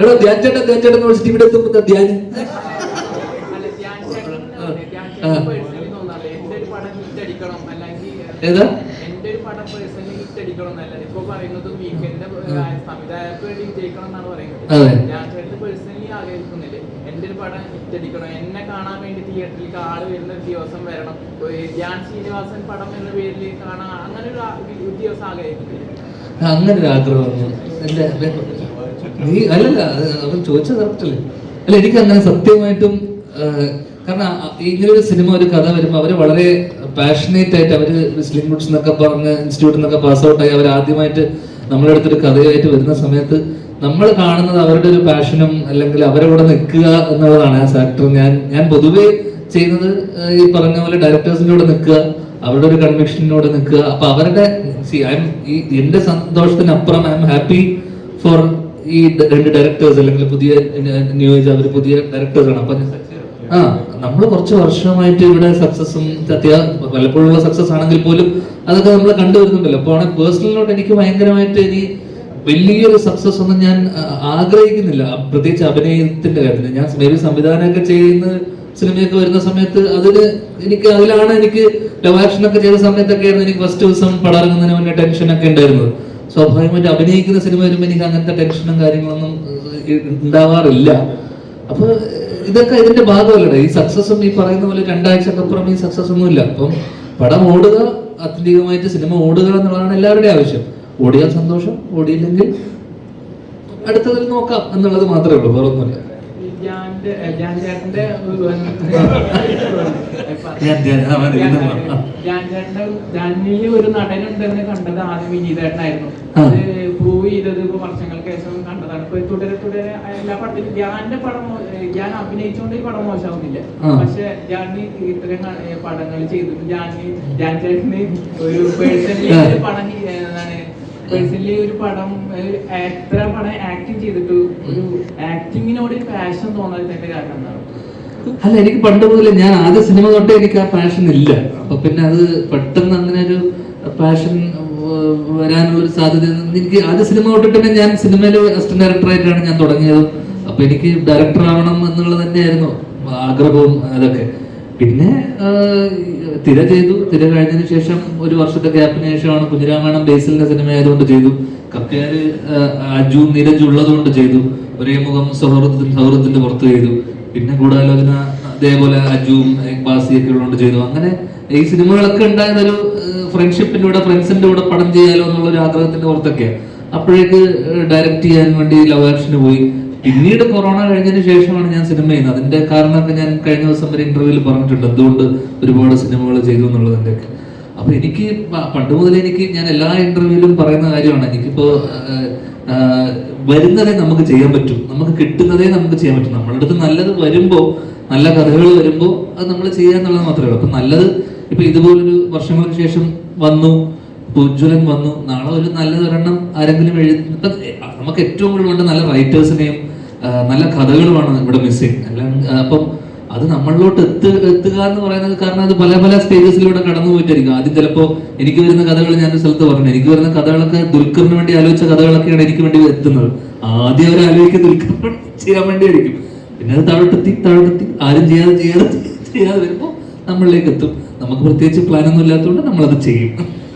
എടോ ധ്യാൻ. ചേട്ടൻ ധ്യാൻ ചേട്ടൻ വിളിച്ചിട്ട് ഇവിടെ എത്തുമ്പോ ധ്യാൻ ഏതാ? എന്റെ ഒരു പടം പേഴ്സണലി ഹിറ്റ് അടിക്കണം എന്നല്ല. ഇപ്പൊ പറയുന്നത് വീക്കെൻഡ് സംവിധായകർക്ക് വേണ്ടി വിജയിക്കണം എന്നാണ് പറയുന്നത്. അതെ. എന്റെ ഒരു പടം ഹിറ്റ് അടിക്കണം. എന്നെ കാണാൻ വേണ്ടി തിയേറ്ററിലേക്ക് ആൾ വരുന്ന ഒരു ദിവസം വരണം. ധ്യാൻ ശ്രീനിവാസൻ പടം എന്ന പേരിൽ കാണാൻ അങ്ങനെ ഒരു ദിവസം ആഗ്രഹിക്കുന്നില്ല? അങ്ങനെ ഒരു ആഗ്രഹം അല്ല നീ അല്ലല്ല അവർ ചോദിച്ചത് കറക്റ്റല്ലേ അല്ല? എനിക്ക് അങ്ങനെ സത്യമായിട്ടും കാരണം ഇങ്ങനൊരു ഇങ്ങനെ ഒരു സിനിമ ഒരു കഥ വരുമ്പോൾ അവർ വളരെ പാഷനേറ്റ് ആയിട്ട് അവർ സ്ലിം ഗുഡ്സ് എന്നൊക്കെ പറഞ്ഞ് ഇൻസ്റ്റിറ്റ്യൂട്ടിൽ നിന്നൊക്കെ പാസ് ഔട്ടായി അവർ ആദ്യമായിട്ട് നമ്മളെ അടുത്തൊരു കഥയായിട്ട് വരുന്ന സമയത്ത് നമ്മൾ കാണുന്നത് അവരുടെ ഒരു പാഷനും അല്ലെങ്കിൽ അവരെ കൂടെ നിൽക്കുക എന്നുള്ളതാണ് ആസ് ആക്ടർ ഞാൻ ഞാൻ പൊതുവേ ചെയ്യുന്നത് ഈ പറഞ്ഞ പോലെ ഡയറക്ടേഴ്സിനോട് കൂടെ നിൽക്കുക അവരുടെ ഒരു കൺവിക്ഷനോട് നിൽക്കുക. അപ്പൊ അവരുടെ സി ഐ എം ഈ എന്റെ സന്തോഷത്തിനപ്പുറം ഐ എം ഹാപ്പി ഫോർ ഈ രണ്ട് ഡയറക്ടേഴ്സ് അല്ലെങ്കിൽ പുതിയ ന്യൂ ഏജ് അവർ പുതിയ ഡയറക്ടേഴ്സാണ് അപ്പൊ ആ നമ്മൾ കുറച്ച് വർഷമായിട്ട് ഇവിടെ സക്സസും അത്യാവശ്യം പലപ്പോഴുള്ള സക്സസ് ആണെങ്കിൽ പോലും അതൊക്കെ നമ്മൾ കണ്ടുവരുന്നുണ്ടല്ലോ അപ്പോൾ പേഴ്സണലിനോട്ട് എനിക്ക് ഭയങ്കരമായിട്ട് ഇനി വലിയൊരു സക്സസ് ഒന്നും ഞാൻ ആഗ്രഹിക്കുന്നില്ല. പ്രത്യേകിച്ച് അഭിനയത്തിന്റെ കാര്യത്തിൽ ഞാൻ മേബി സംവിധാനമൊക്കെ ചെയ്യുന്ന സിനിമയൊക്കെ വരുന്ന സമയത്ത് അതിൽ എനിക്ക് അതിലാണ് എനിക്ക് ലവ് ആക്ഷൻ ഒക്കെ ചെയ്ത സമയത്തൊക്കെ ആയിരുന്നു എനിക്ക് ഫസ്റ്റ് ദിവസം പടം ഇറങ്ങുന്നതിന് മുന്നേ ടെൻഷൻ ഒക്കെ ഉണ്ടായിരുന്നത്. സ്വാഭാവികമായിട്ട് അഭിനയിക്കുന്ന സിനിമ വരുമ്പോൾ എനിക്ക് അങ്ങനത്തെ ടെൻഷനും കാര്യങ്ങളൊന്നും ഉണ്ടാവാറില്ല. അപ്പൊ ഇതൊക്കെ ഇതിന്റെ ഭാഗമല്ലേ ഈ സക്സസും ഈ പറയുന്ന പോലെ രണ്ടാഴ്ചക്ക് അപ്പുറം ഈ സക്സസ് ഒന്നും ഇല്ല അപ്പം പടം ഓടുക ആത്യന്തികമായിട്ട് സിനിമ ഓടുക എന്നുള്ളതാണ് എല്ലാവരുടെയും ആവശ്യം. ഓടിയാൽ സന്തോഷം ഓടിയില്ലെങ്കിൽ അടുത്തതിൽ നോക്കാം എന്നുള്ളത് മാത്രമേ ഉള്ളൂ. വേറെ ചേട്ടന്റെ ഒരു- നടനുണ്ടെന്ന് കണ്ടത് ആദ്യം വിനീതേട്ടനായിരുന്നു. അത് പ്രൂവ് ചെയ്തത് ഇപ്പൊ വർഷങ്ങൾക്ക് ശേഷം കണ്ടതാണ്. ഇപ്പൊ തുടരെ തുടരെ എല്ലാ പടത്തിലും ധ്യാന്റെ പടം ഞാൻ അഭിനയിച്ചുകൊണ്ട് ഈ പടം മോശമാവുന്നില്ല. പക്ഷെ ജാനി ഇത്തരം പടങ്ങൾ ചെയ്തിട്ട് ജാനി ജാൻ ചേട്ടന് ഒരു പേഴ്സണലി പടം എന്താണ് പേഴ്സണലി ഒരു പടം എത്ര പടം ആക്ടിങ് ചെയ്തിട്ട് ഒരു ആക്ടിങ്ങിനോട് പാഷൻ തോന്നാത്തതിന്റെ കാരണം എന്താണ്? അല്ല എനിക്ക് പണ്ട് മുതലേ ഞാൻ ആദ്യ സിനിമ തൊട്ടേ എനിക്ക് ആ പാഷൻ ഇല്ല. അപ്പൊ പിന്നെ അത് പെട്ടെന്ന് അങ്ങനെ ഒരു പാഷൻ വരാനുള്ള ഒരു സാധ്യത എനിക്ക് ആദ്യ സിനിമ തൊട്ടിട്ട് തന്നെ ഞാൻ സിനിമയിൽ അസിസ്റ്റന്റ് ഡയറക്ടറായിട്ടാണ് ഞാൻ തുടങ്ങിയത്. അപ്പൊ എനിക്ക് ഡയറക്ടർ ആവണം എന്നുള്ളത് തന്നെയായിരുന്നു ആഗ്രഹവും അതൊക്കെ. പിന്നെ തിര ചെയ്തു. തിര കഴിഞ്ഞതിന് ശേഷം ഒരു വർഷത്തെ ഗ്യാപ്പിന് ശേഷമാണ് കുഞ്ഞിരാമായണം ബേസിലിന്റെ സിനിമ ആയതുകൊണ്ട് ചെയ്തു. കക്കയാര് അജു നീരജ് ഉള്ളത് കൊണ്ട് ചെയ്തു. ഒരേ മുഖം സൗഹൃദത്തിന് സൗഹൃദത്തിന്റെ പുറത്ത് ചെയ്തു. പിന്നെ കൂടാലോചന അതേപോലെ അജുവും ബാസിയൊക്കെ ഉള്ളതുകൊണ്ട് ചെയ്തു. അങ്ങനെ ഈ സിനിമകളൊക്കെ ഉണ്ടായതൊരു ഫ്രണ്ട്ഷിപ്പിന്റെ കൂടെ ഫ്രണ്ട്സിന്റെ കൂടെ പടം ചെയ്യാലോ എന്നുള്ള ഒരു ആഗ്രഹത്തിന്റെ പുറത്തൊക്കെയാണ് അപ്പോഴേക്ക് ഡയറക്റ്റ് ചെയ്യാൻ വേണ്ടി ലവ് ആക്ഷന് പോയി. പിന്നീട് കൊറോണ കഴിഞ്ഞതിന് ശേഷമാണ് ഞാൻ സിനിമ ചെയ്യുന്നത്. അതിന്റെ കാരണമൊക്കെ ഞാൻ കഴിഞ്ഞ ദിവസം വരെ ഇന്റർവ്യൂവിൽ പറഞ്ഞിട്ടുണ്ട്. എന്തുകൊണ്ട് ഒരുപാട് സിനിമകൾ ചെയ്തു എന്നുള്ളതിന്റെയൊക്കെ അപ്പൊ എനിക്ക് പണ്ട് മുതലേ എനിക്ക് ഞാൻ എല്ലാ ഇന്റർവ്യൂവിലും പറയുന്ന കാര്യമാണ്. എനിക്കിപ്പോ വരുന്നതേ നമുക്ക് ചെയ്യാൻ പറ്റും. നമുക്ക് കിട്ടുന്നതേ നമുക്ക് ചെയ്യാൻ പറ്റും. നമ്മുടെ അടുത്ത് നല്ലത് വരുമ്പോൾ നല്ല കഥകൾ വരുമ്പോൾ അത് നമ്മൾ ചെയ്യാന്നുള്ളത് മാത്രമേ ഉള്ളൂ. അപ്പൊ നല്ലത് ഇപ്പൊ ഇതുപോലൊരു വർഷങ്ങൾക്ക് ശേഷം വന്നു. ഉജ്ജ്വലൻ വന്നു. നാളെ ഒരു നല്ലതൊരെണ്ണം ആരെങ്കിലും എഴുതി നമുക്ക് ഏറ്റവും കൂടുതൽ വേണ്ട നല്ല റൈറ്റേഴ്സിനെയും നല്ല കഥകളുമാണ് ഇവിടെ മിസ്സിങ് അല്ലെങ്കിൽ അപ്പം അത് നമ്മളിലോട്ട് എത്തു എത്തുക എന്ന് പറയുന്നത് കാരണം അത് പല പല സ്റ്റേജസിലൂടെ കടന്നു പോയിട്ടായിരിക്കും. ആദ്യം ചിലപ്പോൾ എനിക്ക് വരുന്ന കഥകൾ ഞാൻ സ്ഥലത്ത് പറഞ്ഞു. എനിക്ക് വരുന്ന കഥകളൊക്കെ ദുൽഖറിന് വേണ്ടി ആലോചിച്ച കഥകളൊക്കെയാണ് എനിക്ക് വേണ്ടി എത്തുന്നത്. ആദ്യം അവർ ആലോചിക്കുക വേണ്ടി ചെയ്യാൻ വേണ്ടിയായിരിക്കും. പിന്നെ അത് താഴോട്ടെത്തി താഴോട്ടെത്തി. ആരും ചെയ്യാതെ ചെയ്യാതെ ചെയ്യാതെ വരുമ്പോൾ നമ്മളിലേക്ക് എത്തും. നമുക്ക് പ്രത്യേകിച്ച് പ്ലാനൊന്നും ഇല്ലാത്തതുകൊണ്ട് നമ്മളത് ചെയ്യും.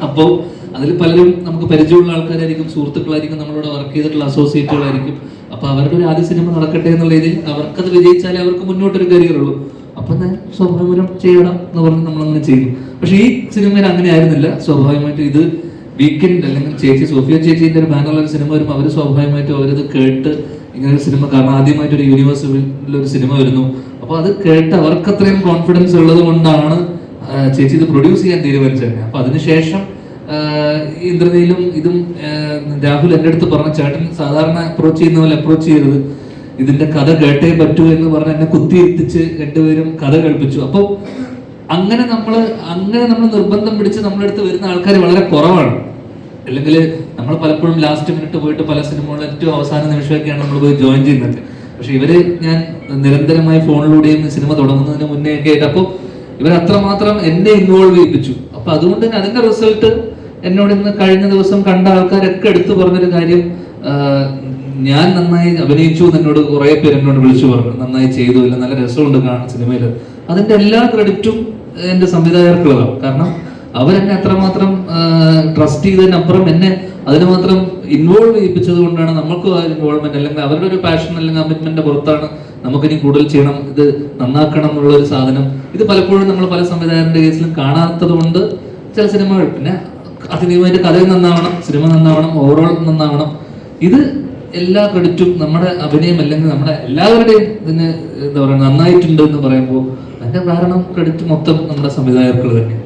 അപ്പോൾ അതിൽ പലരും നമുക്ക് പരിചയമുള്ള ആൾക്കാരായിരിക്കും സുഹൃത്തുക്കളായിരിക്കും നമ്മളോട് വർക്ക് ചെയ്തിട്ടുള്ള അസോസിയേറ്റുകളായിരിക്കും അപ്പൊ അവരുടെ ഒരു ആദ്യ സിനിമ നടക്കട്ടെ എന്നുള്ള രീതിയിൽ അവർക്കത് വിജയിച്ചാലേ അവർക്ക് മുന്നോട്ടൊരു കരിയർ ഉള്ളൂ അപ്പൊ ഞാൻ സ്വാഭാവികം ചെയ്യണം എന്ന് പറഞ്ഞ് നമ്മളങ്ങനെ ചെയ്തു. പക്ഷെ ഈ സിനിമയിൽ അങ്ങനെ ആയിരുന്നില്ല. സ്വാഭാവികമായിട്ട് ഇത് വീക്കെൻഡ് അല്ലെങ്കിൽ ചേച്ചി സോഫിയ ചേച്ചിന്റെ ഒരു ബാനറിൽ ഒരു സിനിമ വരുമ്പോൾ അവർ സ്വാഭാവികമായിട്ടും അവരത് കേട്ട് ഇങ്ങനെ ഒരു സിനിമ കാരണം ആദ്യമായിട്ട് ഒരു യൂണിവേഴ്സിൽ ഒരു സിനിമ വരുന്നു. അപ്പൊ അത് കേട്ട് അവർക്ക് അത്രയും കോൺഫിഡൻസ് ഉള്ളത് കൊണ്ടാണ് ചേച്ചി ഇത് പ്രൊഡ്യൂസ് ചെയ്യാൻ തീരുമാനിച്ചത് അപ്പൊ അതിനുശേഷം ഇന്ദ്രനീലും ഇതും രാഹുൽ എന്റെ അടുത്ത് പറഞ്ഞ ചേട്ടൻ സാധാരണ അപ്രോച്ച് ചെയ്യുന്ന പോലെ അപ്രോച്ച് ചെയ്തത് ഇതിന്റെ കഥ കേട്ടേ പറ്റൂ എന്ന് പറഞ്ഞ് എന്നെ കുത്തിയിരുത്തിച്ച് രണ്ടുപേരും കഥ കേൾപ്പിച്ചു. അപ്പോൾ അങ്ങനെ നമ്മൾ അങ്ങനെ നമ്മൾ നിർബന്ധം പിടിച്ച് നമ്മളടുത്ത് വരുന്ന ആൾക്കാർ വളരെ കുറവാണ്. അല്ലെങ്കിൽ നമ്മൾ പലപ്പോഴും ലാസ്റ്റ് മിനിറ്റ് പോയിട്ട് പല സിനിമകളിലും ഏറ്റവും അവസാന നിമിഷമൊക്കെയാണ് നമ്മൾ പോയി ജോയിൻ ചെയ്യുന്നത്. പക്ഷെ ഇവർ ഞാൻ നിരന്തരമായി ഫോണിലൂടെയും സിനിമ തുടങ്ങുന്നതിന് മുന്നേ ഒക്കെ ആയിട്ട് അപ്പോൾ ഇവർ അത്രമാത്രം എന്നെ ഇൻവോൾവ് ചെയ്യിപ്പിച്ചു. അപ്പൊ അതുകൊണ്ട് തന്നെ അതിന്റെ റിസൾട്ട് എന്നോട് ഇന്ന് കഴിഞ്ഞ ദിവസം കണ്ട ആൾക്കാരൊക്കെ എടുത്തു പറഞ്ഞൊരു കാര്യം ഞാൻ നന്നായി അഭിനയിച്ചു എന്ന് എന്നോട് കുറെ പേര് എന്നോട് വിളിച്ചു പറഞ്ഞു. നന്നായി ചെയ്തു ഇല്ല നല്ല രസമുണ്ട് കാണാൻ സിനിമയിൽ. അതിന്റെ എല്ലാ ക്രെഡിറ്റും എന്റെ സംവിധായകർക്കുള്ളതാണ്. കാരണം അവരെന്നെ അത്രമാത്രം ട്രസ്റ്റ് ചെയ്തതിനപ്പുറം എന്നെ അതിന് മാത്രം ഇൻവോൾവ് ചെയ്യിപ്പിച്ചത് കൊണ്ടാണ് നമുക്കും ആ ഇൻവോൾവ്മെന്റ് അല്ലെങ്കിൽ അവരുടെ ഒരു പാഷൻ അല്ലെങ്കിൽ കമ്മിറ്റ്മെന്റ് പുറത്താണ് നമുക്കിനി കൂടുതൽ ചെയ്യണം. ഇത് നന്നാക്കണം എന്നുള്ള ഒരു സാധനം. ഇത് പലപ്പോഴും നമ്മൾ പല സംവിധായകരുടെ കേസിലും കാണാത്തത് കൊണ്ട് ചില സിനിമകൾ പിന്നെ അതിനുവേണ്ടി കഥ നന്നാവണം സിനിമ നന്നാവണം ഓവറോൾ നന്നാവണം. ഇത് എല്ലാ ക്രെഡിറ്റും നമ്മുടെ അഭിനയം അല്ലെങ്കിൽ നമ്മുടെ എല്ലാവരുടെയും ഇതിന് എന്താ പറയുക നന്നായിട്ടുണ്ട് എന്ന് പറയുമ്പോൾ അതിന്റെ കാരണം ക്രെഡിറ്റ് മൊത്തം നമ്മുടെ സംവിധായകർക്ക് തന്നെ